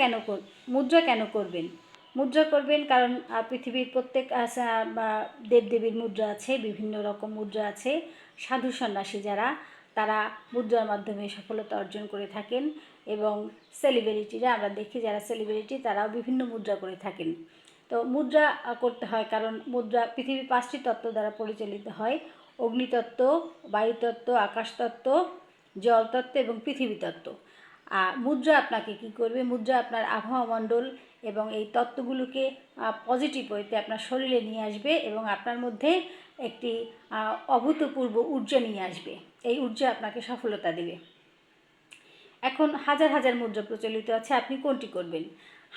কেন মুদ্রা কেন করবেন? মুদ্রা করবেন কারণ পৃথিবীর প্রত্যেক দেবদেবীর মুদ্রা আছে, বিভিন্ন রকম মুদ্রা আছে, সাধু সন্ন্যাসী যারা, তারা মুদ্রার মাধ্যমে সফলতা অর্জন করে থাকেন এবং সেলিব্রিটিরা আমরা দেখি যারা সেলিব্রিটি তারাও বিভিন্ন মুদ্রা করে থাকেন। তো মুদ্রা করতে হয় কারণ মুদ্রা পৃথিবীর পাঁচটি তত্ত্ব দ্বারা পরিচালিত হয়, অগ্নিতত্ত্ব, বায়ুতত্ত্ব, আকাশতত্ত্ব, জলতত্ত্ব এবং পৃথিবী তত্ত্ব আর মুদ্রা আপনাকে কি করবে? মুদ্রা আপনার আবহাওয়া মণ্ডল এবং এই তত্ত্বগুলোকে পজিটিভ ওয়েতে আপনার শরীরে নিয়ে আসবে এবং আপনার মধ্যে একটি অভূতপূর্ব ঊর্জা নিয়ে আসবে। এই ঊর্জা আপনাকে সফলতা দেবে। এখন হাজার হাজার মুদ্রা প্রচলিত আছে, আপনি কোনটি করবেন?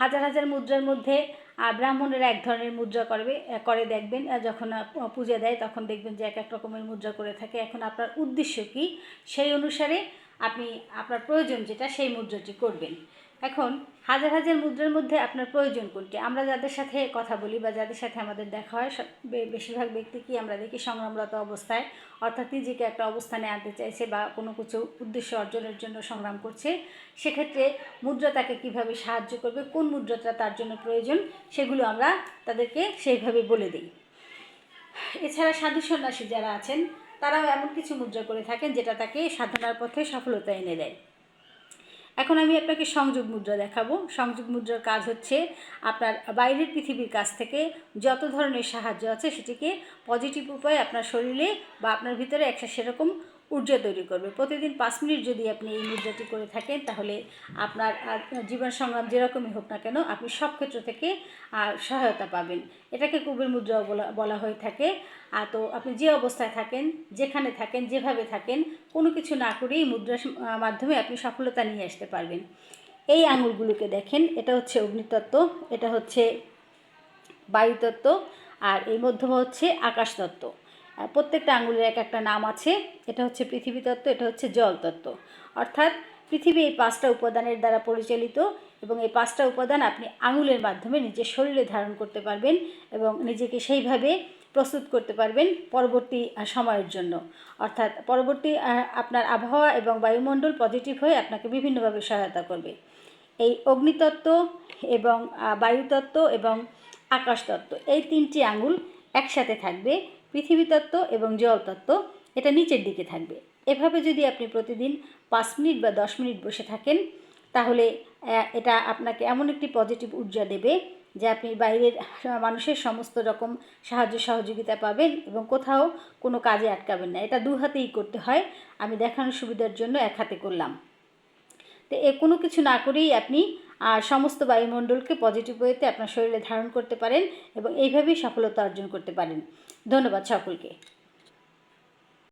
হাজার হাজার মুদ্রার মধ্যে আহ, ব্রাহ্মণেরা এক ধরনের মুদ্রা করবে করে দেখবেন যখন পূজা দেয় তখন দেখবেন যে এক এক রকমের মুদ্রা করে থাকে। এখন আপনার উদ্দেশ্য কি? সেই অনুসারে আপনি আপনার প্রয়োজন যেটা সেই মুদ্রাটি করবেন। এখন হাজার হাজার মুদ্রার মধ্যে আপনার প্রয়োজন কোনটি? আমরা যাদের সাথে কথা বলি বা যাদের সাথে আমাদের দেখা হয়, সব- বেশিরভাগ ব্যক্তি কি আমরা দেখি সংগ্রামরত অবস্থায়? অর্থাৎ নিজেকে একটা অবস্থানে আনতে চাইছে বা কোনো কিছু উদ্দেশ্য অর্জনের জন্য সংগ্রাম করছে। সেক্ষেত্রে মুদ্রা তাকে কীভাবে সাহায্য করবে? কোন মুদ্রাটা তার জন্য প্রয়োজন? সেগুলো আমরা তাদেরকে সেইভাবে বলে দিই। এছাড়া সাধু সন্ন্যাসী যারা আছেন, তারাও এমন কিছু মুদ্রা করে থাকেন যেটা তাকে সাধনার পথে সফলতা এনে দেয়। এখন আমি আপনাকে সংযোগ মুদ্রা দেখাবো। সংযোগ মুদ্রার কাজ হচ্ছে আপনার বাইরের পৃথিবীর কাছ থেকে যত ধরনের সাহায্য আছে সেটিকে পজিটিভ উপায়ে আপনার শরীরে বা আপনার ভিতরে একটা সেরকম ঊর্জা তৈরি করবে প্রতিদিন পাঁচ মিনিট যদি আপনি এই মুদ্রাটি করে থাকেন তাহলে আপনার জীবন সংগ্রাম যেরকমই হোক না কেন আপনি সব ক্ষেত্র থেকে সহায়তা পাবেন এটাকে কুবের মুদ্রাও বলা বলা হয়ে থাকে আর তো আপনি যে অবস্থায় থাকেন যেখানে থাকেন যেভাবে থাকেন কোনো কিছু না করেই মুদ্রার মাধ্যমে আপনি সফলতা নিয়ে আসতে পারবেন এই আঙুলগুলোকে দেখেন, এটা হচ্ছে অগ্নিতত্ত্ব, এটা হচ্ছে বায়ুতত্ত্ব, আর এই মধ্যম হচ্ছে আকাশতত্ত্ব। প্রত্যেকটা আঙুলের এক একটা নাম আছে। এটা হচ্ছে পৃথিবী তত্ত্ব, এটা হচ্ছে জল তত্ত্ব। অর্থাৎ পৃথিবী এই পাঁচটা উপাদানের দ্বারা পরিচালিত এবং এই পাঁচটা উপাদান আপনি আঙুলের মাধ্যমে নিজের শরীরে ধারণ করতে পারবেন এবং নিজেকে সেইভাবে প্রস্তুত করতে পারবেন পরবর্তী সময়ের জন্য। অর্থাৎ পরবর্তী আপনার আবহাওয়া এবং বায়ুমণ্ডল পজিটিভ হয়ে আপনাকে বিভিন্নভাবে সহায়তা করবে। এই অগ্নিতত্ত্ব এবং বায়ুতত্ত্ব এবং আকাশতত্ত্ব, এই তিনটি আঙুল একসাথে থাকবে। পৃথিবী তত্ত্ব এবং জলতত্ত্ব এটা নিচের দিকে থাকবে। এভাবে যদি আপনি প্রতিদিন পাঁচ মিনিট বা দশ মিনিট বসে থাকেন, তাহলে এটা আপনাকে এমন একটি পজিটিভ ঊর্জা দেবে যে আপনি বাইরের মানুষের সমস্ত রকম সাহায্য সহযোগিতা পাবেন এবং কোথাও কোনো কাজে আটকাবেন না। এটা দু হাতেই করতে হয়। আমি দেখানোর সুবিধার জন্য এক হাতে করলাম। তো এ কোনো কিছু না করেই আপনি আহ, সমস্ত বায়ুমণ্ডলকে পজিটিভ ওয়েতে আপনার শরীরে ধারণ করতে পারেন এবং এইভাবেই সফলতা অর্জন করতে পারেন। ধন্যবাদ সকলকে।